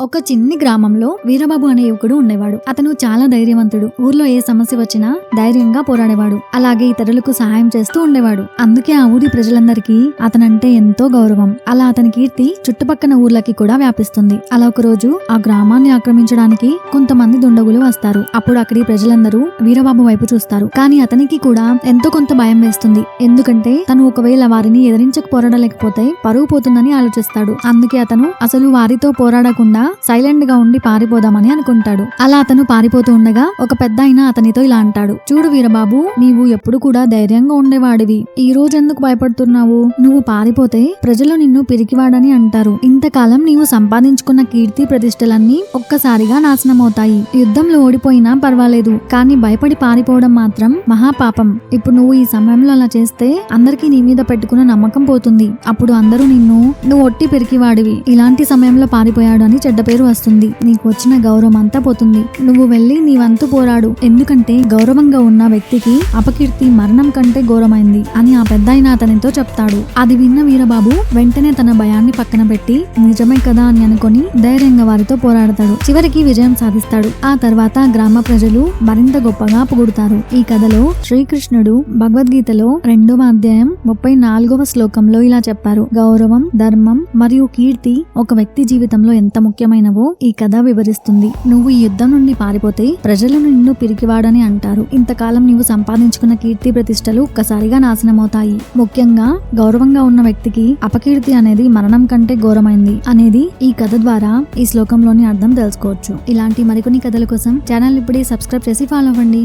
ఒక చిన్ని గ్రామంలో వీరబాబు అనే యువకుడు ఉండేవాడు. అతను చాలా ధైర్యవంతుడు. ఊర్లో ఏ సమస్య వచ్చినా ధైర్యంగా పోరాడేవాడు. అలాగే ఇతరులకు సహాయం చేస్తూ ఉండేవాడు. అందుకే ఆ ఊరి ప్రజలందరికీ అతనంటే ఎంతో గౌరవం. అలా అతని కీర్తి చుట్టుపక్కల ఊర్లకి కూడా వ్యాపిస్తుంది. అలా ఒక రోజు ఆ గ్రామాన్ని ఆక్రమించడానికి కొంతమంది దుండగులు వస్తారు. అప్పుడు అక్కడి ప్రజలందరూ వీరబాబు వైపు చూస్తారు. కానీ అతనికి కూడా ఎంతో కొంత భయం వేస్తుంది. ఎందుకంటే తను ఒకవేళ వారిని ఎదిరించక పోరాడలేకపోతే పరువు పోతుందని ఆలోచిస్తాడు. అందుకే అతను అసలు వారితో పోరాడకుండా సైలెంట్గా ఉండి పారిపోదామని అనుకుంటాడు. అలా అతను పారిపోతూ ఉండగా ఒక పెద్ద ఆయన అతనితో ఇలా అంటాడు. చూడు వీరబాబు నీవు ఎప్పుడు కూడా ధైర్యంగా ఉండేవాడివి. ఈ రోజు ఎందుకు భయపడుతున్నావు? నువ్వు పారిపోతే ప్రజలు నిన్ను పిరికివాడని అంటారు. ఇంతకాలం నీవు సంపాదించుకున్న కీర్తి ప్రతిష్టలన్నీ ఒక్కసారిగా నాశనమవుతాయి. యుద్ధంలో ఓడిపోయినా పర్వాలేదు. కానీ భయపడి పారిపోవడం మాత్రం మహాపాపం. ఇప్పుడు నువ్వు ఈ సమయంలో అలా చేస్తే అందరికీ నీ మీద పెట్టుకున్న నమ్మకం పోతుంది. అప్పుడు అందరూ నిన్ను నువ్వు ఒట్టి పెరికివాడివి. ఇలాంటి సమయంలో పారిపోయాడు అని చెడ్డ పేరు వస్తుంది. నీకు వచ్చిన గౌరవం అంతా పోతుంది. నువ్వు వెళ్ళి నీ వంతు పోరాడు. ఎందుకంటే గౌరవంగా ఉన్న వ్యక్తికి అపకీర్తి మరణం కంటే ఘోరమైంది అని ఆ పెద్ద అతనితో చెప్తాడు. అది విన్న వీరబాబు వెంటనే తన భయాన్ని పక్కన పెట్టి నిజమే కదా అని అనుకొని ధైర్యంగా వారితో పోరాడతాడు. చివరికి విజయం సాధిస్తాడు. ఆ తర్వాత గ్రామ ప్రజలు మరింత గొప్పగా పొగుడుతారు. ఈ కథలో శ్రీకృష్ణుడు భగవద్గీతలో రెండవ అధ్యాయం ముప్పై నాలుగవ శ్లోకంలో ఇలా చెప్పారు. గౌరవం ధర్మం మరియు కీర్తి ఒక వ్యక్తి జీవితంలో ఎంత ముఖ్యం ముఖ్యమైనవో ఈ కథ వివరిస్తుంది. నువ్వు ఈ యుద్ధం నుండి పారిపోతే ప్రజలు నిన్ను పిరికివాడని అంటారు. ఇంతకాలం నీవు సంపాదించుకున్న కీర్తి ప్రతిష్టలు ఒక్కసారిగా నాశనమవుతాయి. ముఖ్యంగా గౌరవంగా ఉన్న వ్యక్తికి అపకీర్తి అనేది మరణం కంటే ఘోరమైంది అనేది ఈ కథ ద్వారా ఈ శ్లోకంలోని అర్థం తెలుసుకోవచ్చు. ఇలాంటి మరికొన్ని కథల కోసం ఛానల్ ఇప్పుడే సబ్స్క్రైబ్ చేసి ఫాలో అవ్వండి.